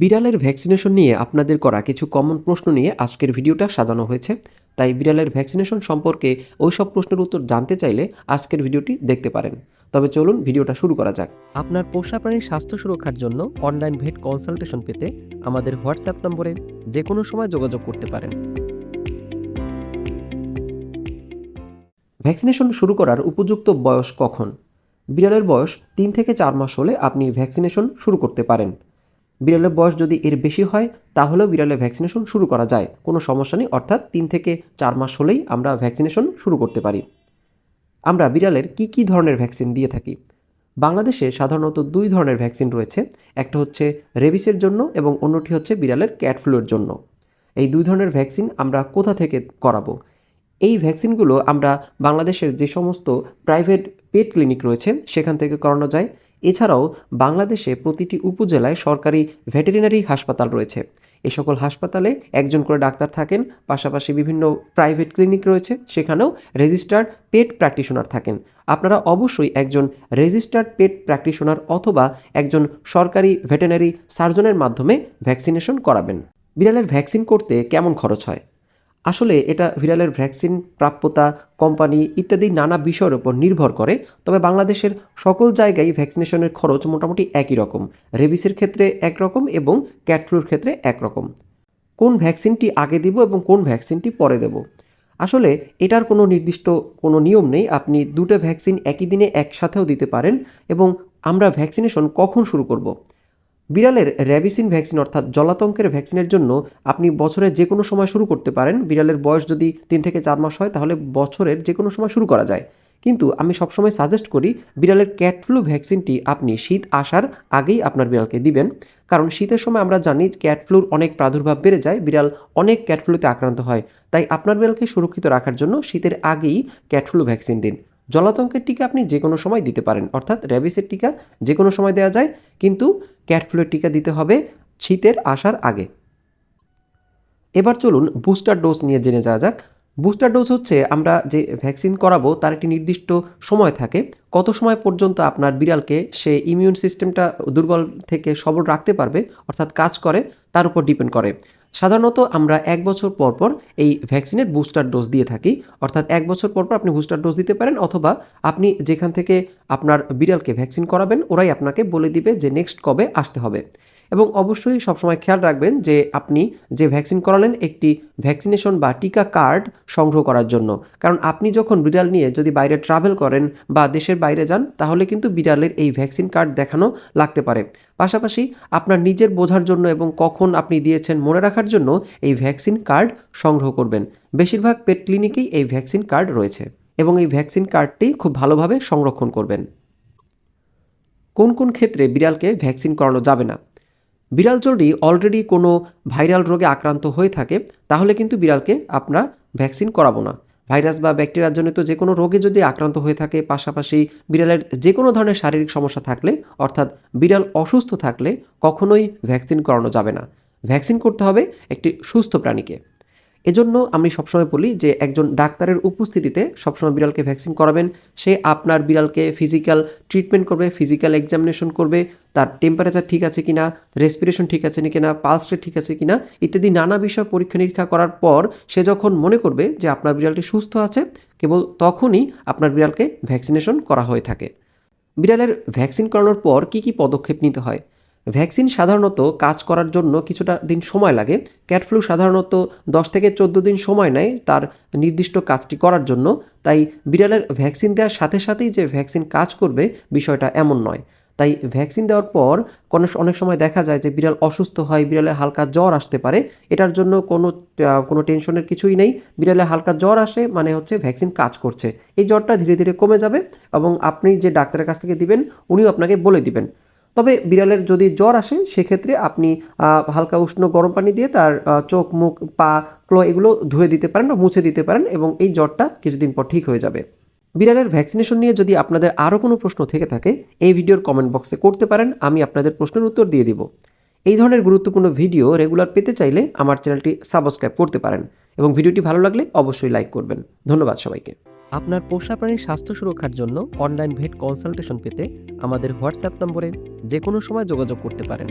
বিড়ালের ভ্যাকসিনেশন নিয়ে আপনাদের করা কিছু কমন প্রশ্ন নিয়ে আজকের ভিডিওটা সাজানো হয়েছে। তাই বিড়ালের ভ্যাকসিনেশন সম্পর্কে ওই সব প্রশ্নের উত্তর জানতে চাইলে আজকের ভিডিওটি দেখতে পারেন। তবে চলুন ভিডিওটা শুরু করা যাক। আপনার পোষা প্রাণীর স্বাস্থ্য সুরক্ষার জন্য অনলাইন ভেট কনসালটেশন পেতে আমাদের হোয়াটসঅ্যাপ নম্বরে যে কোনো সময় যোগাযোগ করতে পারেন। ভ্যাকসিনেশন শুরু করার উপযুক্ত বয়স কখন? বিড়ালের বয়স তিন থেকে চার মাস হলে আপনি ভ্যাকসিনেশন শুরু করতে পারেন। বিড়ালের বয়স যদি এর বেশি হয়, তাহলেও বিড়ালের ভ্যাকসিনেশন শুরু করা যায়। কোনো সমস্যা নেই, অর্থাৎ তিন থেকে চার মাস হলেই আমরা ভ্যাকসিনেশন শুরু করতে পারি। আমরা বিড়ালের কি কি ধরনের ভ্যাকসিন দিয়ে থাকি? বাংলাদেশে সাধারণত দুই ধরনের ভ্যাকসিন রয়েছে। একটা হচ্ছে রেবিসের জন্য এবং অন্যটি হচ্ছে বিড়ালের ক্যাট ফ্লুয়ের জন্য। এই দুই ধরনের ভ্যাকসিন আমরা কোথা থেকে করাবো? এই ভ্যাকসিনগুলো আমরা বাংলাদেশের যে সমস্ত প্রাইভেট পেট ক্লিনিক রয়েছে, সেখান থেকে করানো যায়। এছাড়াও বাংলাদেশে প্রতিটি উপজেলায় সরকারি ভেটেরিনারি হাসপাতাল রয়েছে। এ সকল হাসপাতালে একজন করে ডাক্তার থাকেন, পাশাপাশি বিভিন্ন প্রাইভেট ক্লিনিক রয়েছে, সেখানেও রেজিস্টার্ড পেট প্র্যাকটিশনার থাকেন। আপনারা অবশ্যই একজন রেজিস্টার্ড পেট প্র্যাকটিশনার অথবা একজন সরকারি ভেটেরিনারি সার্জনের মাধ্যমে ভ্যাকসিনেশন করাবেন। বিড়ালের ভ্যাকসিন করতে কেমন খরচ হয়? আসলে এটা বিড়ালের ভ্যাকসিন, প্রাপ্যতা, কোম্পানি ইত্যাদি নানা বিষয়ের উপর নির্ভর করে, তবে বাংলাদেশের সকল জায়গায় ভ্যাকসিনেশনের খরচ মোটামুটি একই রকম। রেবিসের ক্ষেত্রে একরকম এবং ক্যাটফ্লুর ক্ষেত্রে একরকম। কোন ভ্যাকসিনটি আগে দেব এবং কোন ভ্যাকসিনটি পরে দেব? আসলে এটার কোনো নির্দিষ্ট কোনো নিয়ম নেই, আপনি দুটো ভ্যাকসিন একই দিনে একসাথেও দিতে পারেন এবং আমরা ভ্যাকসিনেশন কখন শুরু করব? বিড়ালের র্যাবিসিন ভ্যাকসিন অর্থাৎ জলাতঙ্কের ভ্যাকসিনের জন্য আপনি বছরের যে কোনো সময় শুরু করতে পারেন। বিড়ালের বয়স যদি তিন থেকে চার মাস হয়, তাহলে বছরের যে কোনো সময় শুরু করা যায়। কিন্তু আমি সবসময় সাজেস্ট করি, বিড়ালের ক্যাট ফ্লু ভ্যাকসিনটি আপনি শীত আসার আগেই আপনার বিড়ালকে দিবেন। কারণ শীতের সময় আমরা জানি ক্যাট ফ্লুর অনেক প্রাদুর্ভাব বেড়ে যায়, বিড়াল অনেক ক্যাট ফ্লুতে আক্রান্ত হয়। তাই আপনার বিড়ালকে সুরক্ষিত রাখার জন্য শীতের আগেই ক্যাট ফ্লু ভ্যাকসিন দিন। জলাতঙ্কের টিকা আপনি যে কোনো সময় দিতে পারেন, অর্থাৎ র্যাবিসের টিকা যে কোনো সময় দেওয়া যায়। কিন্তু ক্যাট ফ্লুয়ের টিকা দিতে হবে শীতের আসার আগে। এবার চলুন বুস্টার ডোজ নিয়ে জেনে যাওয়া যাক। বুস্টার ডোজ হচ্ছে আমরা যে ভ্যাকসিন করাবো তার একটি নির্দিষ্ট সময় থাকে। কত সময় পর্যন্ত আপনার বিড়ালকে সে ইমিউন সিস্টেমটা দুর্বল থেকে সবল রাখতে পারবে, অর্থাৎ কাজ করে, তার উপর ডিপেন্ড করে। সাধারণত আমরা এক বছর পর পর এই ভ্যাকসিনের বুস্টার ডোজ দিয়ে থাকি। অর্থাৎ এক বছর পর পর আপনি বুস্টার ডোজ দিতে পারেন অথবা আপনি যেখান থেকে আপনার বিড়ালকে ভ্যাকসিন করাবেন, ওরাই আপনাকে বলে দিবে যে নেক্সট কবে আসতে হবে। এবং অবশ্যই সবসময় খেয়াল রাখবেন যে আপনি যে ভ্যাকসিন করালেন একটি ভ্যাকসিনেশন বা টিকা কার্ড সংগ্রহ করার জন্য। কারণ আপনি যখন বিড়াল নিয়ে যদি বাইরে ট্রাভেল করেন বা দেশের বাইরে যান, তাহলে কিন্তু বিড়ালের এই ভ্যাকসিন কার্ড দেখানো লাগতে পারে। পাশাপাশি আপনার নিজের বোঝার জন্য এবং কখন আপনি দিয়েছেন মনে রাখার জন্য এই ভ্যাকসিন কার্ড সংগ্রহ করবেন। বেশিরভাগ পেট ক্লিনিকেই এই ভ্যাকসিন কার্ড রয়েছে এবং এই ভ্যাকসিন কার্ডটি খুব ভালোভাবে সংরক্ষণ করবেন। কোন কোন ক্ষেত্রে বিড়ালকে ভ্যাকসিন করানো যাবে না? বিড়াল যদি অলরেডি কোনো ভাইরাল রোগে আক্রান্ত হয়ে থাকে, তাহলে কিন্তু বিড়ালকে আমরা ভ্যাকসিন করাবো না। ভাইরাস বা ব্যাকটেরিয়ার জনিত যে কোনো রোগে যদি আক্রান্ত হয়ে থাকে, পাশাপাশি বিড়ালের যে কোনো ধরনের শারীরিক সমস্যা থাকলে, অর্থাৎ বিড়াল অসুস্থ থাকলে, কখনোই ভ্যাকসিন করানো যাবে না। ভ্যাকসিন করতে হবে একটি সুস্থ প্রাণীকে। এজন্য আমি সবসময় বলি যে একজন ডাক্তারের উপস্থিতিতে সবসময় বিড়ালকে ভ্যাকসিন করাবেন। সে আপনার বিড়ালকে ফিজিক্যাল ট্রিটমেন্ট করবে ফিজিক্যাল এক্সামিনেশন করবে, তার টেম্পারেচার ঠিক আছে কিনা রেসপিরেশন ঠিক আছে কিনা পালস রেট ঠিক আছে কিনা, ইত্যাদি নানা বিষয় পরীক্ষা নিরীক্ষা করার পর সে যখন মনে করবে যে আপনার বিড়ালটি সুস্থ আছে, কেবল তখনই আপনার বিড়ালকে ভ্যাকসিনেশন করা হয়ে থাকে। বিড়ালের ভ্যাকসিন করানোর পর কি কি পদক্ষেপ নিতে হয়? ভ্যাকসিন সাধারণত কাজ করার জন্য কিছুটা দিন সময় লাগে। ক্যাট ফ্লু সাধারণত দশ থেকে চোদ্দ দিন সময় নেয় তার নির্দিষ্ট কাজটি করার জন্য। তাই বিড়ালের ভ্যাকসিন দেওয়ার সাথে সাথেই যে ভ্যাকসিন কাজ করবে বিষয়টা এমন নয়। তাই ভ্যাকসিন দেওয়ার পর কোনো অনেক সময় দেখা যায় যে বিড়াল অসুস্থ হয়, বিড়ালে হালকা জ্বর আসতে পারে। এটার জন্য কোনো কোনো টেনশনের কিছুই নেই। বিড়ালে হালকা জ্বর আসে মানে হচ্ছে ভ্যাকসিন কাজ করছে। এই জ্বরটা ধীরে ধীরে কমে যাবে এবং আপনি যে ডাক্তারের কাছ থেকে দিবেন, উনিও আপনাকে বলে দিবেন। তবে বিড়ালের যদি জ্বর আসে, সেক্ষেত্রে আপনি হালকা উষ্ণ গরম পানি দিয়ে তার চোখ, মুখ, পা, ক্লো এগুলো ধুয়ে দিতে পারেন বা মুছে দিতে পারেন এবং এই জ্বরটা কিছুদিন পর ঠিক হয়ে যাবে। বিড়ালের ভ্যাকসিনেশন নিয়ে যদি আপনাদের আরও কোনো প্রশ্ন থেকে থাকে, এই ভিডিওর কমেন্ট বক্সে করতে পারেন, আমি আপনাদের প্রশ্নের উত্তর দিয়ে দিব। এই ধরনের গুরুত্বপূর্ণ ভিডিও রেগুলার পেতে চাইলে আমার চ্যানেলটি সাবস্ক্রাইব করতে পারেন এবং ভিডিওটি ভালো লাগলে অবশ্যই লাইক করবেন। ধন্যবাদ সবাইকে। আপনার পোষা প্রাণীর স্বাস্থ্য সুরক্ষার জন্য অনলাইন ভেট কনসালটেশন পেতে আমাদের হোয়াটসঅ্যাপ নম্বরে যে কোনো সময় যোগাযোগ করতে পারেন।